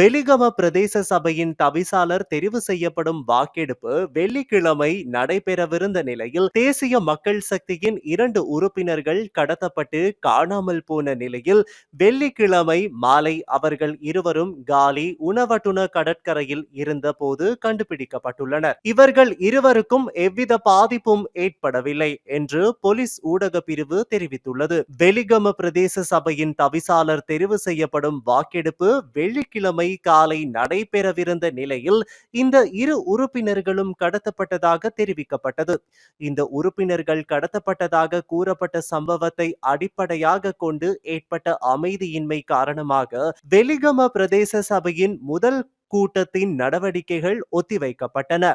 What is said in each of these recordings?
வெலிகம பிரதேச சபையின் தவிசாளர் தெரிவு செய்யப்படும் வாக்கெடுப்பு வெள்ளிக்கிழமை நடைபெறவிருந்த நிலையில் தேசிய மக்கள் சக்தியின் இரண்டு உறுப்பினர்கள் கடத்தப்பட்டு காணாமல் போன நிலையில் வெள்ளிக்கிழமை மாலை அவர்கள் இருவரும் காலி உணவட்டுண கடற்கரையில் இருந்தபோது கண்டுபிடிக்கப்பட்டுள்ளனர். இவர்கள் இருவருக்கும் எவ்வித பாதிப்பும் ஏற்படவில்லை என்று போலீஸ் ஊடக பிரிவு தெரிவித்துள்ளது. வெலிகம பிரதேச சபையின் தவிசாளர் தெரிவு செய்யப்படும் வாக்கெடுப்பு வெள்ளிக்கிழமை காலை நடைபெறவிருந்த நிலையில் இந்த இரு உறுப்பினர்களும் கடத்தப்பட்டதாக தெரிவிக்கப்பட்டது. இந்த உறுப்பினர்கள் கடத்தப்பட்டதாக கூறப்பட்ட சம்பவத்தை அடிப்படையாக கொண்டு ஏற்பட்ட அமைதியின்மை காரணமாக வெலிகம பிரதேச சபையின் முதல் கூட்டத்தின் நடவடிக்கைகள் ஒத்திவைக்கப்பட்டன.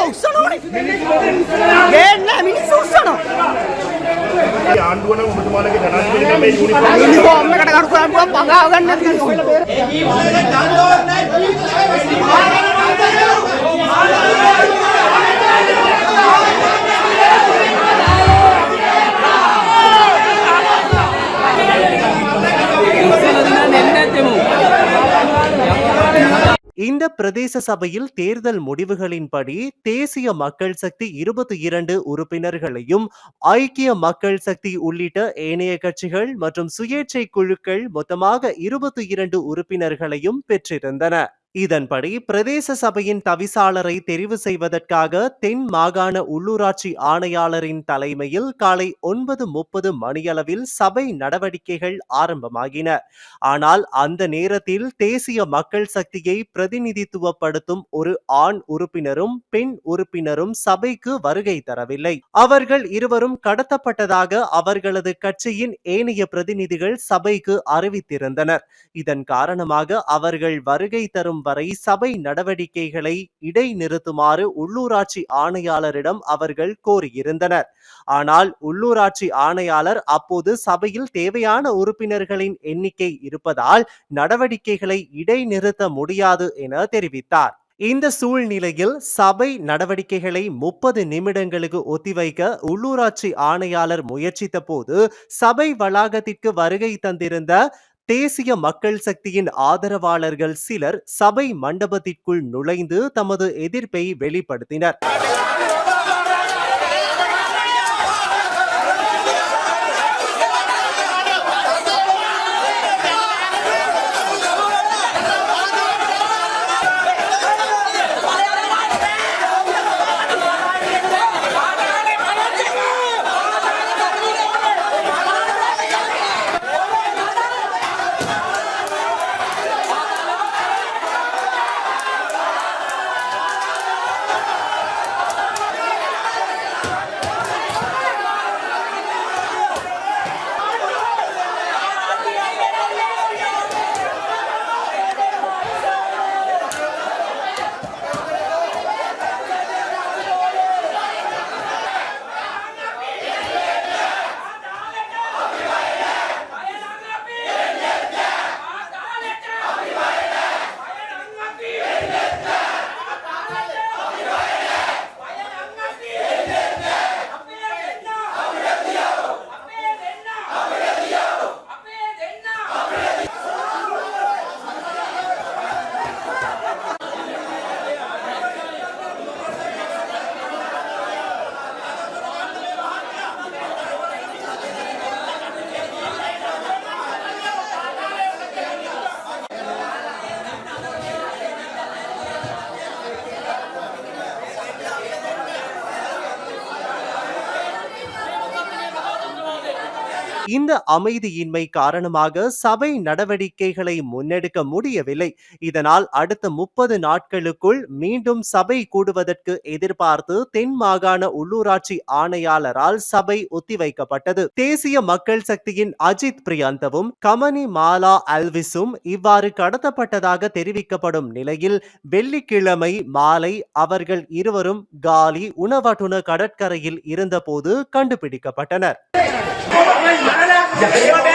පාරවල්ල ඉන්න මිනිස්සු උත්සනෝන ගේන්න මිනිස්සු උත්සනෝ ආණ්ඩුවන ඔබතුමාලගේ ජනාධිපති මේ යුනිෆෝම් ඉනිෆෝර්ම් එකට කරු කරපුවම පගාව ගන්න இந்த பிரதேச சபையில் தேர்தல் முடிவுகளின்படி தேசிய மக்கள் சக்தி இருபத்தி இரண்டு உறுப்பினர்களையும் ஐக்கிய மக்கள் சக்தி உள்ளிட்ட ஏனைய கட்சிகள் மற்றும் சுயேட்சை குழுக்கள் மொத்தமாக இருபத்தி இரண்டு உறுப்பினர்களையும் பெற்றிருந்தன. இதன்படி பிரதேச சபையின் தவிசாளரை தெரிவு செய்வதற்காக தென் மாகாண உள்ளூராட்சி ஆணையாளரின் தலைமையில் காலை ஒன்பது முப்பது மணியளவில் சபை நடவடிக்கைகள் ஆரம்பமாகின. ஆனால் அந்த நேரத்தில் தேசிய மக்கள் சக்தியை பிரதிநிதித்துவப்படுத்தும் ஒரு ஆண் உறுப்பினரும் பெண் உறுப்பினரும் சபைக்கு வருகை தரவில்லை. அவர்கள் இருவரும் கடத்தப்பட்டதாக அவர்களது கட்சியின் ஏனைய பிரதிநிதிகள் சபைக்கு அறிவித்திருந்தனர். இதன் காரணமாக அவர்கள் வருகை தரும் வரை சபை நடவடிக்கைகளை இடைநிறுத்துமாறு உள்ளூராட்சி ஆணையாளரிடம் அவர்கள் கோரியிருந்தனர். ஆனால் உள்ளூராட்சி ஆணையாளர் அப்போது சபையில் தேவையான உறுப்பினர்களின் எண்ணிக்கை இருப்பதால் நடவடிக்கைகளை இடைநிறுத்த முடியாது என தெரிவித்தார். இந்த சூழ்நிலையில் சபை நடவடிக்கைகளை முப்பது நிமிடங்களுக்கு ஒத்திவைக்க உள்ளூராட்சி ஆணையாளர் முயற்சித்த போது சபை வளாகத்திற்கு வருகை தந்திருந்த தேசிய மக்கள் சக்தியின் ஆதரவாளர்கள் சிலர் சபை மண்டபத்திற்குள் நுழைந்து தமது எதிர்ப்பை வெளிப்படுத்தினர். இந்த அமைதியின்மை காரணமாக சபை நடவடிக்கைகளை முன்னெடுக்க முடியவில்லை. இதனால் அடுத்த முப்பது நாட்களுக்குள் மீண்டும் சபை கூடுவதற்கு எதிர்பார்த்து தென் மாகாண உள்ளூராட்சி ஆணையாளரால் சபை ஒத்திவைக்கப்பட்டது. தேசிய மக்கள் சக்தியின் அஜித் பிரியாந்தவும் கமனி மாலா அல்விஸும் இவ்வாறு கடத்தப்பட்டதாக தெரிவிக்கப்படும் நிலையில் வெள்ளிக்கிழமை மாலை அவர்கள் இருவரும் காலி உணவட்டுன கடற்கரையில் இருந்தபோது கண்டுபிடிக்கப்பட்டனர். Ya